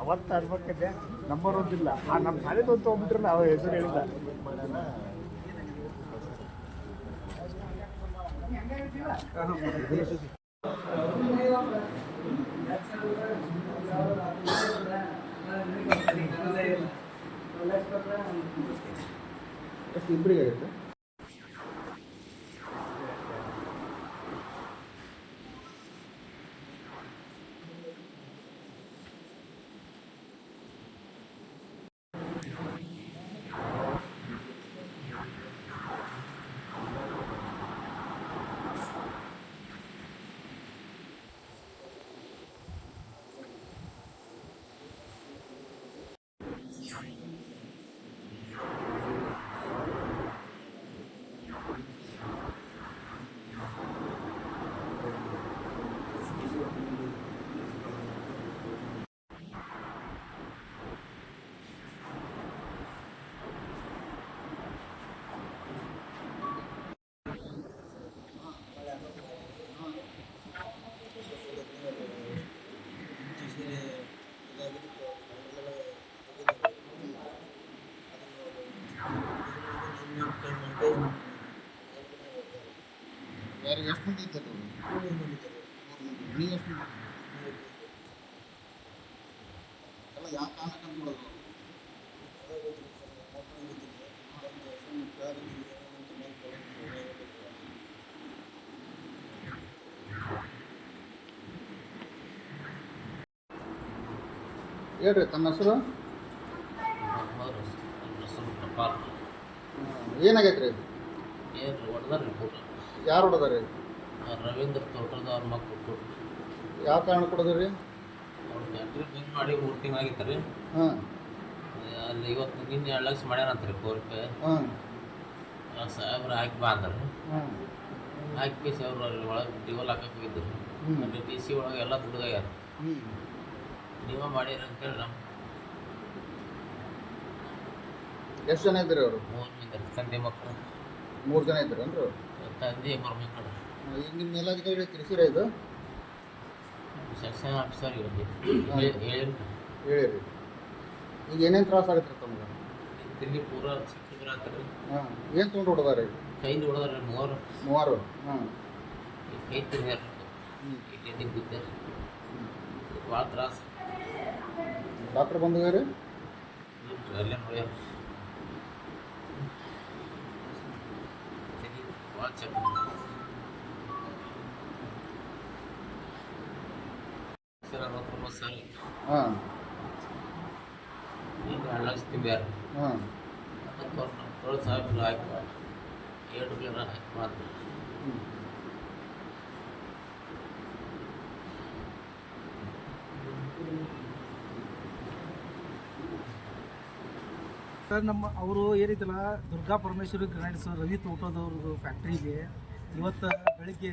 ಅವತ್ತು ಅನ್ಬೇಕಂದ್ರೆ ನಂಬರ್ ಒಂದಿಲ್ಲ ಆ ನಮ್ಮ ಮನೆ ಅಂತ ಹೋಗ್ಬಿಟ್ರಲ್ಲ ಅವ್ರ ಹೆಸರು ಹೇಳಿಲ್ಲ. ಎಷ್ಟು ಇಬ್ಬರಿಗೆ ಆಗುತ್ತೆ. ಯಾರಿಗೆ ಎಷ್ಟು ಮಂದಿ ಇದ್ದಾರೆ ನೀವು ಎಷ್ಟು ಮಂದಿ ಎಲ್ಲ ಯಾವ ಕಾರಣಕ್ಕಂತ ನೋಡೋದು? ಹೇಳ್ರಿ ತಮ್ಮ ಹೆಸರು? ಏನಾಗೈತೆ ರೀ ಏನು ಹೊಡೆದಾರ್ರಿ ಊಟ ಯಾರು ಹೊಡೆದಾರೆ? ರವೀಂದ್ರ ತೋಟದವ್ರ ಮಕ್ಕಳು ಯಾವ ಕಾರಣ ಕೊಡೋದ್ರಿ? ಅವ್ರು ಫ್ಯಾಕ್ಟ್ರಿ ಬಂದ್ ಮಾಡಿ ಮೂರು ತಿಂಗಳಾಗಿತ್ತು ರೀ. ಹಾಂ. ಅಲ್ಲಿ ಇವತ್ತು ನಿನ್ನೆ ಎರಡು ಲಕ್ಷ ಮಾಡ್ಯಾರಂತ್ರಿ ಕೋಟಿ ರೂಪಾಯಿ ಹಾಂ. ಸಾಹೇಬ್ರು ಹಾಕಿ ಬಾ ಅಂತಾರೆ ಹಾಂ. ಹಾಕಿ ಸಾಹೇಬ್ರು ಅಲ್ಲಿ ಒಳಗೆ ಡಿವಲ್ ಹಾಕಕ್ಕೆ ಹೋಗಿದ್ರು. ಅಲ್ಲಿ ಡಿ ಸಿ ಒಳಗೆ ಎಲ್ಲ ದುಡ್ದಾಗ್ಯಾರ. ಹ್ಞೂ ನೀವೇ ಮಾಡಿರಿ ಅಂತೇಳಿ ನಮ್ಮ ಎಷ್ಟು ಜನ ಇದ್ರಿ ಅವರು? ಮೂರು ಮಂದಿ ತಂದೆ ಮಕ್ಕಳು ಮೂರು ಜನ ಇದ್ರು ಅಂದ್ರೆ. ತಂದೆ ಇಬ್ಬರು ಮಕ್ಕಳು ಈಗ ನಿಮ್ಮ ಮೇಲಾಧಿಕಾರಿ ತಿಳಿಸಿರ ಇದು? ಸೆಕ್ಷನ್ ಆಫೀಸರ್ ಹೇಳಿರಿ ಹೇಳಿರಿ ಈಗ ಏನೇನು ತ್ರಾಸ ಆಗತ್ತೆ ತಮ್ಗೆ? ತಿಂದು ಪೂರ ಸಿಕ್ಕಿದ್ರೆ ಆತ್ರಿ ಹಾಂ ಏನು ತೊಗೊಂಡು ಹೊಡೆದಾರೆ ಕೈಯಿಂದ ಹೊಡೆದಾರೆ ಮೂವರು. ಮೂವರು ಹಾಂ. ಕೈ ತಿರ್ಗಾರ ಇಲ್ಲಿ ಬಿದ್ದೆ ಭಾಳ ತ್ರಾಸ. ಡಾಕ್ಟ್ರ್ ಬಂದಿದ್ದಾರೆ? ಅಲ್ಲೇ ನೋಡ್ಯಾರ ಭಾಳ ಚೆಕ್ ಸರ್ ಅರವತ್ತೊಂಬತ್ತು ಸರ್ ಹಾಂ ಈಗ ಎರಡು ಲಕ್ಷ ತುಂಬ್ಯಾರ ಹಾಂ ಅದಕ್ಕೆ ಅವ್ರು ನಮ್ಮ ತೊಳೆ ಸಾಹೇಬ್ರು ಹಾಕಿ ಏಳು ಗಿಡ ಹಾಕಿ ಮಾತ್ರ ಹ್ಞೂ ನಮ್ಮ ಅವರು ಏನಿದಲ್ಲ ದುರ್ಗಾ ಪರಮೇಶ್ವರಿ ಗ್ರಾಂಡ್ಸ್ ರವಿ ತೋಟದವ್ರದ್ದು ಫ್ಯಾಕ್ಟ್ರಿಗೆ ಇವತ್ತು ಬೆಳಿಗ್ಗೆ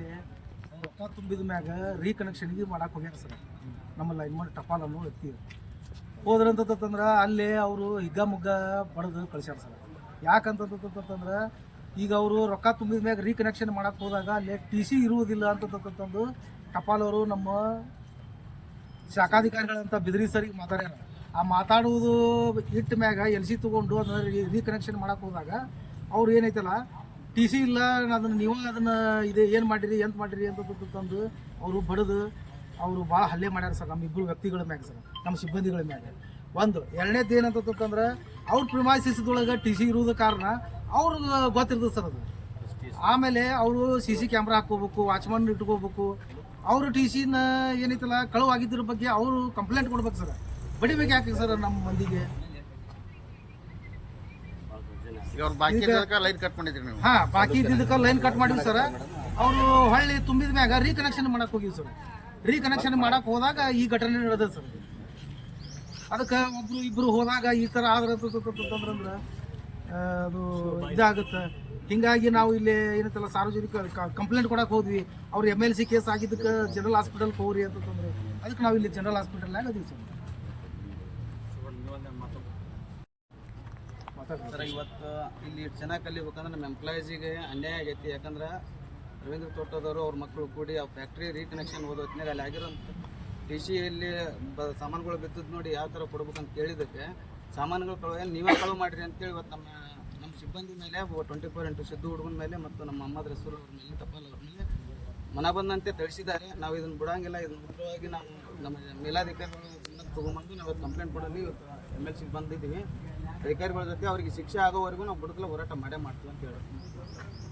ರೊಕ್ಕ ತುಂಬಿದ ಮ್ಯಾಗ ರೀಕನೆಕ್ಷನ್ಗೆ ಮಾಡಕ್ಕೆ ಹೋಗ್ಯಾರ ಸರ್. ನಮ್ಮ ಲೈನ್ ಮಾಡಿ ಟಪಾಲ್ ಅನ್ನೋ ವ್ಯಕ್ತಿ. ಹೋದ್ರಂತಂದ್ರೆ ಅಲ್ಲೇ ಅವರು ಹಿಗ್ಗ ಮುಗ್ಗ ಬಡದು ಕಳಿಸ್ಯಾರ ಸರ್. ಯಾಕಂತಂದ್ರೆ ಈಗ ಅವರು ರೊಕ್ಕ ತುಂಬಿದ ಮ್ಯಾಗ ರೀಕನೆಕ್ಷನ್ ಮಾಡಕ್ಕೆ ಹೋದಾಗ ಅಲ್ಲಿ ಟಿ ಸಿ ಇರುವುದಿಲ್ಲ ಅಂತಂದು ಅವರು ನಮ್ಮ ಶಾಖಾಧಿಕಾರಿಗಳಂತ ಬಿದ್ರಿ ಸರಿಗೆ ಮಾತಾಡ್ಯಾರ. ಆ ಮಾತಾಡುವುದು ಇಟ್ಟ ಮ್ಯಾಗ ಎಲ್ ಸಿ ತೊಗೊಂಡು ಅದನ್ನ ರೀಕನೆಕ್ಷನ್ ಮಾಡಕ್ಕೆ ಹೋದಾಗ ಅವ್ರು ಏನೈತಲ್ಲ ಟಿ ಸಿ ಇಲ್ಲ, ಅದನ್ನು ನೀವು ಅದನ್ನು ಇದು ಏನು ಮಾಡಿರಿ, ಎಂತ ಮಾಡಿರಿ ಅಂತ ತಂದು ಅವರು ಬಡದು, ಅವರು ಭಾಳ ಹಲ್ಲೆ ಮಾಡ್ಯಾರ ಸರ್ ನಮ್ಮ ಇಬ್ಬರು ವ್ಯಕ್ತಿಗಳ ಮ್ಯಾಗ ಸರ್, ನಮ್ಮ ಸಿಬ್ಬಂದಿಗಳ ಮ್ಯಾಗ. ಒಂದು, ಎರಡನೇದು ಏನಂತಂದ್ರೆ ಅವ್ರ ಪ್ರಿಮಾಯಿಸಿದೊಳಗೆ ಟಿ ಸಿ ಇರುವುದ ಕಾರಣ ಅವ್ರಿಗೆ ಗೊತ್ತಿರ್ತದೆ ಸರ್ ಅದು. ಆಮೇಲೆ ಅವರು ಸಿ ಸಿ ಕ್ಯಾಮ್ರಾ ಹಾಕ್ಕೋಬೇಕು ವಾಚ್ಮನ್ ಇಟ್ಕೋಬೇಕು. ಅವರು ಟಿ ಸಿನ ಏನೈತಲ್ಲ ಕಳುವಾಗಿದ್ರ ಬಗ್ಗೆ ಅವರು ಕಂಪ್ಲೇಂಟ್ ಕೊಡ್ಬೇಕು ಸರ್. ಬಡಿಬೇಕು ಯಾಕೆ ಸರ್ ನಮ್ಮ ಮಂದಿಗೆ. ಲೈಟ್ ಕಟ್ ಮಾಡಿದ್ರಿ ನೀವು. ಹಾ ಬಾಕಿ ಇದ್ದಿದ್ದಕ್ಕೆ ಲೈನ್ ಕಟ್ ಮಾಡಿವಿ ಸರ್. ಅವರು ಹೊಳ್ಳಿ ತುಂಬಿದ ಮ್ಯಾಗ ರೀಕನೆಕ್ಷನ್ ಮಾಡಕ್ ಹೋಗಿವಿ ಸರ್. ರೀಕನೆಕ್ಷನ್ ಮಾಡಕ್ ಹೋದಾಗ ಈ ಘಟನೆ ನಡೆದ ಸರ್. ಅದಕ್ಕೆ ಒಬ್ರು ಇಬ್ರು ಹೋದಾಗ ಈ ತರ ಆದ್ರೆ ಅಂತಂದ್ರೆ ಅದು ಇದಾಗುತ್ತೆ. ಹಿಂಗಾಗಿ ನಾವು ಇಲ್ಲಿ ಏನಂತಲ್ಲ ಸಾರ್ವಜನಿಕ ಕಂಪ್ಲೇಂಟ್ ಕೊಡಕ್ಕೆ ಹೋದ್ವಿ. ಅವ್ರು ಎಂ ಎಲ್ ಸಿ ಕೇಸ್ ಆಗಿದ್ದಕ್ಕೆ ಜನರಲ್ ಹಾಸ್ಪಿಟಲ್ಗೆ ಹೋಗ್ರಿ ಅಂತಂದ್ರೆ ಅದಕ್ಕೆ ನಾವು ಇಲ್ಲಿ ಜನರಲ್ ಹಾಸ್ಪಿಟಲ್ನಾಗ ಅದೀವಿ ಸರ್. ಸರ್, ಇವತ್ತು ಇಲ್ಲಿ ಚೆನ್ನಾಗಿ ಕಲಿಬೇಕಂದ್ರೆ ನಮ್ಮ ಎಂಪ್ಲಾಯೀಸಿಗೆ ಅನ್ಯಾಯ ಆಗೈತಿ. ಯಾಕಂದ್ರೆ ರವೀಂದ್ರ ತೋಟದವರು ಅವ್ರ ಮಕ್ಕಳು ಕೂಡಿ ಆ ಫ್ಯಾಕ್ಟ್ರಿ ರೀಕನೆಕ್ಷನ್ ಓದೋ ಹೊತ್ತಿನಲ್ಲಿ ಅಲ್ಲಿ ಆಗಿರೋಂಥ ಟಿ ಸಿಯಲ್ಲಿ ಬ ಸಾಮಾನುಗಳು ಬಿದ್ದದ್ದು ನೋಡಿ ಯಾವ ಥರ ಕೊಡ್ಬೇಕಂತ ಕೇಳಿದ್ದಕ್ಕೆ ಸಾಮಾನುಗಳು ಕಳುವ ನೀವೇ ಕಳುವು ಮಾಡಿರಿ ಅಂತೇಳಿ ಇವತ್ತು ನಮ್ಮ ನಮ್ಮ ಸಿಬ್ಬಂದಿ ಮೇಲೆ ಟ್ವೆಂಟಿ ಫೋರ್ ಇಂಟು ಸಿದ್ದು ಹುಡುಗನ ಮೇಲೆ ಮತ್ತು ನಮ್ಮ ಅಮ್ಮ ರಸೂಲ್ ಅವ್ರ ಮೇಲೆ ತಪ್ಪಲ್ ಅವ್ರ ಮೇಲೆ ಮನ ಬಂದಂತೆ ತಿಳಿಸಿದ್ದಾರೆ ನಾವು ಇದನ್ನು ಬಿಡೋಂಗಿಲ್ಲ. ಇದನ್ನು ಮುಖ್ಯವಾಗಿ ನಾವು ನಮ್ಮ ಮೇಲಾಧಿಕಾರಿಗಳು ತಗೊಂಬಂದು ನಾವು ಕಂಪ್ಲೇಂಟ್ ಕೊಡಲಿ ಇವತ್ತು ಎಂ ಎಲ್ ಸಿಗೆ ಬಂದಿದ್ದೀವಿ. ಅಧಿಕಾರಿಗಳ ಜೊತೆ ಅವರಿಗೆ ಶಿಕ್ಷೆ ಆಗೋವರೆಗೂ ನಾವು ಬುಡಕಲ್ಲ ಹೋರಾಟ ಮಾಡೇ ಮಾಡ್ತೀವಿ ಅಂತ ಹೇಳ್ತೀನಿ